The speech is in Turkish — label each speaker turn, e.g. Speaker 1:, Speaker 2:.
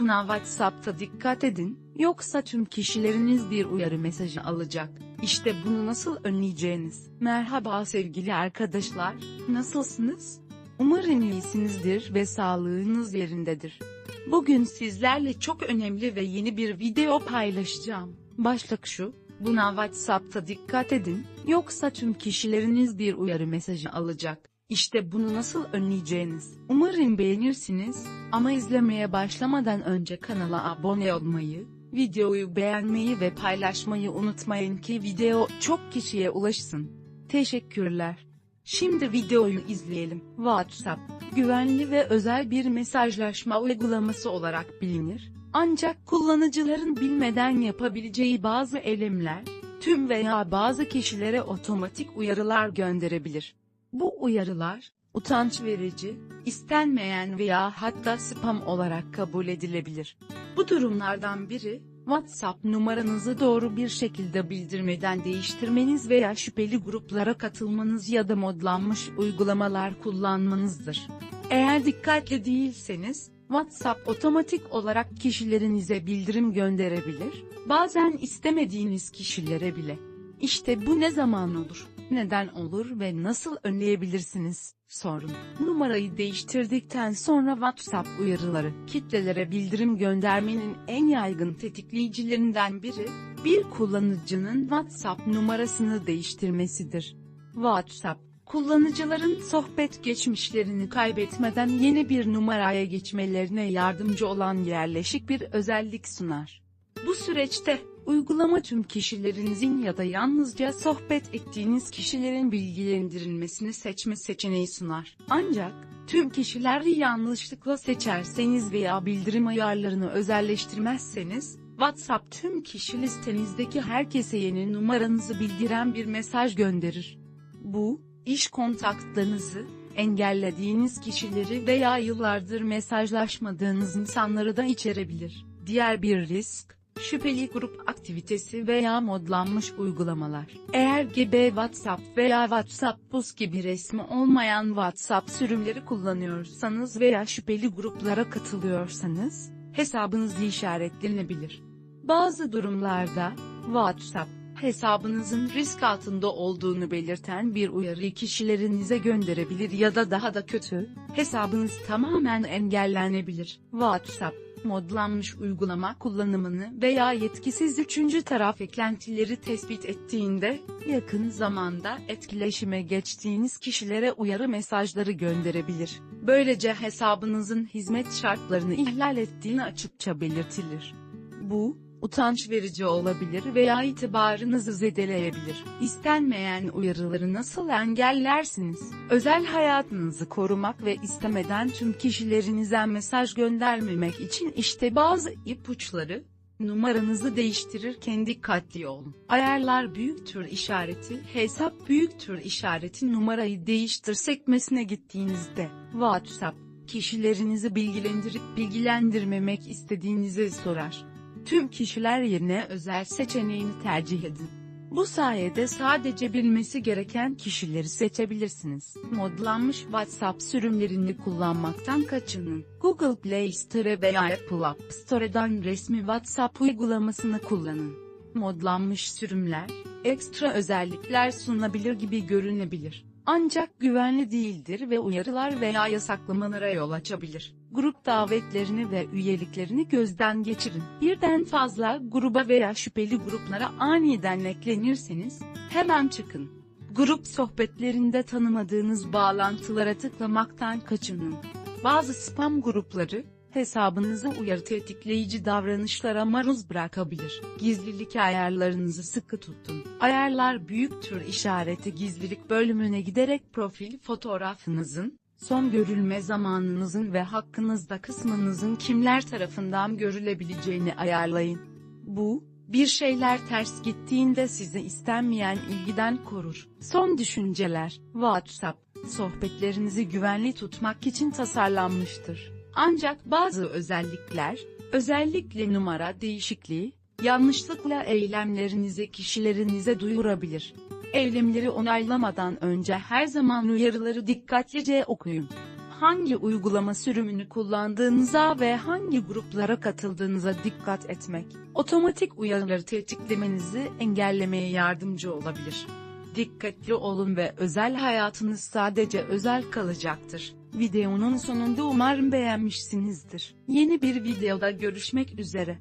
Speaker 1: Buna WhatsApp'ta dikkat edin, yoksa tüm kişileriniz bir uyarı mesajı alacak. İşte bunu nasıl önleyeceğiniz. Merhaba sevgili arkadaşlar, nasılsınız? Umarım iyisinizdir ve sağlığınız yerindedir. Bugün sizlerle çok önemli ve yeni bir video paylaşacağım. Başlık şu, buna WhatsApp'ta dikkat edin, yoksa tüm kişileriniz bir uyarı mesajı alacak. İşte bunu nasıl önleyeceğiniz. Umarım beğenirsiniz, ama izlemeye başlamadan önce kanala abone olmayı, videoyu beğenmeyi ve paylaşmayı unutmayın ki video çok kişiye ulaşsın. Teşekkürler. Şimdi videoyu izleyelim. WhatsApp, güvenli ve özel bir mesajlaşma uygulaması olarak bilinir. Ancak kullanıcıların bilmeden yapabileceği bazı eylemler, tüm veya bazı kişilere otomatik uyarılar gönderebilir. Bu uyarılar, utanç verici, istenmeyen veya hatta spam olarak kabul edilebilir. Bu durumlardan biri, WhatsApp numaranızı doğru bir şekilde bildirmeden değiştirmeniz veya şüpheli gruplara katılmanız ya da modlanmış uygulamalar kullanmanızdır. Eğer dikkatli değilseniz, WhatsApp otomatik olarak kişilerinize bildirim gönderebilir, bazen istemediğiniz kişilere bile. İşte bu ne zaman olur, neden olur ve nasıl önleyebilirsiniz? Sorun. Numarayı değiştirdikten sonra WhatsApp uyarıları, kitlelere bildirim göndermenin en yaygın tetikleyicilerinden biri, bir kullanıcının WhatsApp numarasını değiştirmesidir. WhatsApp, kullanıcıların sohbet geçmişlerini kaybetmeden yeni bir numaraya geçmelerine yardımcı olan yerleşik bir özellik sunar. Bu süreçte, uygulama tüm kişilerinizin ya da yalnızca sohbet ettiğiniz kişilerin bilgilendirilmesini seçme seçeneği sunar. Ancak, tüm kişileri yanlışlıkla seçerseniz veya bildirim ayarlarını özelleştirmezseniz, WhatsApp tüm kişi listenizdeki herkese yeni numaranızı bildiren bir mesaj gönderir. Bu, iş kontaktlarınızı, engellediğiniz kişileri veya yıllardır mesajlaşmadığınız insanları da içerebilir. Diğer bir risk, şüpheli grup aktivitesi veya modlanmış uygulamalar. Eğer GB WhatsApp veya WhatsApp Bus gibi resmi olmayan WhatsApp sürümleri kullanıyorsanız veya şüpheli gruplara katılıyorsanız, hesabınız işaretlenebilir. Bazı durumlarda, WhatsApp, hesabınızın risk altında olduğunu belirten bir uyarıyı kişilerinize gönderebilir ya da daha da kötü, hesabınız tamamen engellenebilir. WhatsApp, modlanmış uygulama kullanımını veya yetkisiz üçüncü taraf eklentileri tespit ettiğinde, yakın zamanda etkileşime geçtiğiniz kişilere uyarı mesajları gönderebilir. Böylece hesabınızın hizmet şartlarını ihlal ettiğini açıkça belirtilir. Bu, utanç verici olabilir veya itibarınızı zedeleyebilir. İstenmeyen uyarıları nasıl engellersiniz? Özel hayatınızı korumak ve istemeden tüm kişilerinize mesaj göndermemek için işte bazı ipuçları, Numaranızı değiştirirken dikkatli olun. Ayarlar büyük tür işareti, hesap büyük tür işareti numarayı değiştir sekmesine gittiğinizde, WhatsApp, kişilerinizi bilgilendirip bilgilendirmemek istediğinizi sorar. Tüm kişiler yerine özel seçeneğini tercih edin. Bu sayede sadece bilmesi gereken kişileri seçebilirsiniz. Modlanmış WhatsApp sürümlerini kullanmaktan kaçının. Google Play Store veya Apple App Store'dan resmi WhatsApp uygulamasını kullanın. Modlanmış sürümler, ekstra özellikler sunabilir gibi görünebilir. Ancak güvenli değildir ve uyarılar veya yasaklamalara yol açabilir. Grup davetlerini ve üyeliklerini gözden geçirin. Birden fazla gruba veya şüpheli gruplara aniden eklenirseniz, hemen çıkın. Grup sohbetlerinde tanımadığınız bağlantılara tıklamaktan kaçının. Bazı spam grupları, hesabınızı uyarı tetikleyici davranışlara maruz bırakabilir. Gizlilik ayarlarınızı sıkı tutun. Ayarlar büyük tür işareti gizlilik bölümüne giderek profil fotoğrafınızın, son görülme zamanınızın ve hakkınızda kısmınızın kimler tarafından görülebileceğini ayarlayın. Bu, bir şeyler ters gittiğinde sizi istenmeyen ilgiden korur. Son düşünceler, WhatsApp, sohbetlerinizi güvenli tutmak için tasarlanmıştır. Ancak bazı özellikler, özellikle numara değişikliği, yanlışlıkla eylemlerinizi kişilerinize duyurabilir. Eylemleri onaylamadan önce her zaman uyarıları dikkatlice okuyun. hangi uygulama sürümünü kullandığınıza ve hangi gruplara katıldığınıza dikkat etmek, otomatik uyarıları tetiklemenizi engellemeye yardımcı olabilir. Dikkatli olun ve özel hayatınız sadece özel kalacaktır. Videonun sonunda umarım beğenmişsinizdir. Yeni bir videoda görüşmek üzere.